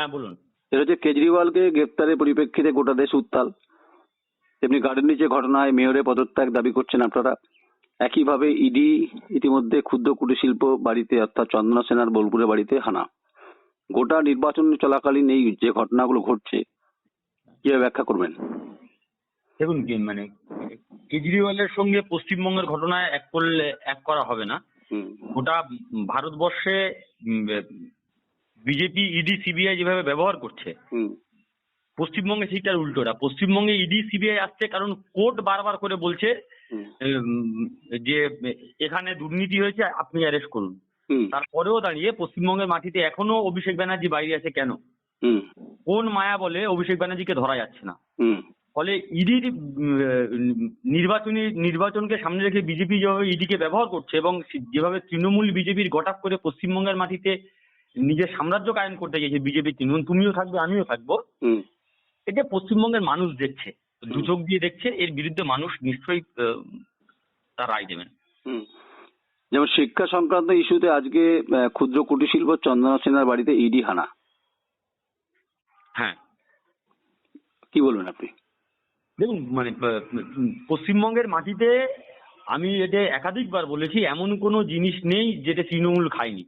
হ্যাঁ বলুন। এটা হচ্ছে কেজরিওয়ালকে গ্রেপ্তারের পরিপ্রেক্ষিতে গোটা দেশ উত্তাল। তেমনি গার্ডেন নিচে ঘটনায় মেয়রের পদত্যাগ দাবি করছেন আপনারা। একইভাবে ইডি ইতিমধ্যে ক্ষুদ্র কুটির শিল্প বাড়িতে অর্থাৎ চন্দনা সেনার বোলপুরের বাড়িতে হানা। গোটা নির্বাচন চলাকালীন এই যে ঘটনাগুলো ঘটছে কীভাবে ব্যাখ্যা করবেন? দেখুন মানে কেজরিওয়ালের সঙ্গে পশ্চিমবঙ্গের ঘটনায় এক করলে এক করা হবে না। গোটা ভারতবর্ষে বিজেপি ইডি সিবিআই যেভাবে ব্যবহার করছে পশ্চিমবঙ্গে সেইটার উল্টোটা পশ্চিমবঙ্গে ইডি সিবিআই আসছে কারণ কোর্ট বারবার করে বলছে যে এখানে দুর্নীতি হয়েছে আপনি অ্যারেস্ট করুন। তারপরেও দাঁড়িয়ে পশ্চিমবঙ্গের মাটিতে এখনও অভিষেক ব্যানার্জি বাইরে আছে কেন? কোন মায়া বলে অভিষেক ব্যানার্জিকে ধরা যাচ্ছে না? ফলে ইডির নির্বাচনী নির্বাচনকে সামনে রেখে বিজেপি যেভাবে ইডিকে ব্যবহার করছে এবং যেভাবে তৃণমূল বিজেপির গটাপ করে পশ্চিমবঙ্গের মাটিতে নিজের সাম্রাজ্য কায়েম করতে গেছে বিজেপি তৃণমূল তুমিও থাকবে আমিও থাকব। এটা পশ্চিমবঙ্গের মানুষ দেখছে দু চোখ দিয়ে দেখছে এর বিরুদ্ধে মানুষ নিশ্চয়ই তার রায় দেবেন। যেমন শিক্ষা সংক্রান্ত ইস্যুতে আজকে ক্ষুদ্র কুটির শিল্প চন্দনা সেনার বাড়িতে ইডি হানা। হ্যাঁ। কি বলবেন আপনি? দেখুন মানে পশ্চিমবঙ্গের মাটিতে আমি এটা একাধিকবার বলেছি এমন কোনো জিনিস নেই যেটা তৃণমূল খায়নি।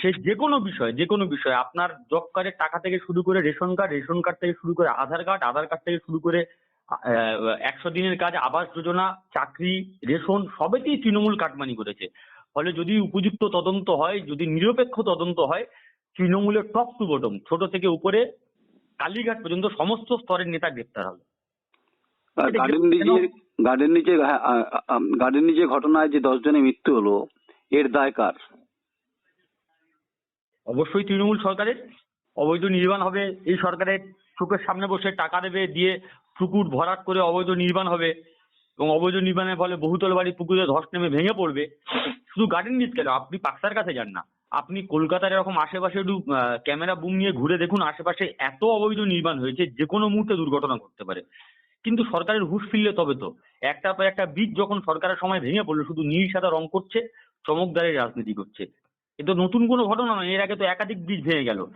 সে যে কোনো বিষয় যে কোনো বিষয় আপনার জব কার্ডের টাকা থেকে শুরু করে রেশন কার্ড রেশন কার্ড থেকে শুরু করে আধার কার্ড আধার কার্ড থেকে শুরু করে একশো দিনের কাজ আবাস যোজনা চাকরি রেশন সবেতেই তৃণমূল কাটমানি করেছে। ফলে যদি উপযুক্ত তদন্ত হয় যদি নিরপেক্ষ তদন্ত হয় তৃণমূলের টপ টু বটম ছোট থেকে উপরে কালীঘাট পর্যন্ত সমস্ত স্তরের নেতা গ্রেপ্তার হবে। গার্ডেন নিচে গার্ডেন নিচে হ্যাঁ, গার্ডেন নিচে ঘটনায় যে দশ জনের মৃত্যু হলো এর দায় কার? অবশ্যই তৃণমূল সরকারের অবৈধ নির্মাণ হবে। এই সরকারের চোখের সামনে বসে টাকা দেবে, দিয়ে পুকুর ভরাট করে অবৈধ নির্মাণ হবে এবং অবৈধ নির্মাণের ফলে বহুতল বাড়ি পুকুরে ধস নেমে ভেঙে পড়বে। শুধু গার্ডেন রিচ কেন? আপনি পাকসার কাছে যান না। আপনি কলকাতার এরকম আশেপাশে একটু ক্যামেরা বুম নিয়ে ঘুরে দেখুন, আশেপাশে এত অবৈধ নির্মাণ হয়েছে যে কোনো মুহূর্তে দুর্ঘটনা ঘটতে পারে। কিন্তু সরকারের হুঁশ ফিরলে তবে তো। একটা পর একটা বীজ যখন সরকারের সময় ভেঙে পড়ল, শুধু নীল, সাদা রং করছে, চমকদারের রাজনীতি করছে। এ তো নতুন কোনো ঘটনা নয়, এর আগে তো একাধিক ব্রিজ ভেঙে গেল।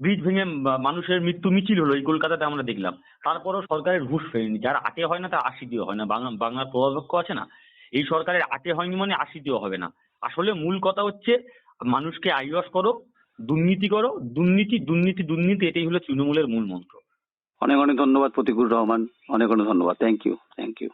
ব্রিজ ভেঙে মানুষের মৃত্যু মিছিল হলো, এই কলকাতাতে আমরা দেখলাম। তারপরেও সরকারের হুঁশ ফেরেনি। যার আটে হয় না, তার আশি দিয়ে হয় না। বাংলা, বাংলার প্রভাবক্ষ আছে না? এই সরকারের আটে হয়নি মানে আশি দিয়েও হবে না। আসলে মূল কথা হচ্ছে, মানুষকে আইওয়াস করো, দুর্নীতি করো, দুর্নীতি দুর্নীতি দুর্নীতি, এটাই হলো তৃণমূলের মূল মন্ত্র। অনেক অনেক ধন্যবাদ প্রতিকুল রহমান। অনেক অনেক ধন্যবাদ। Thank you thank you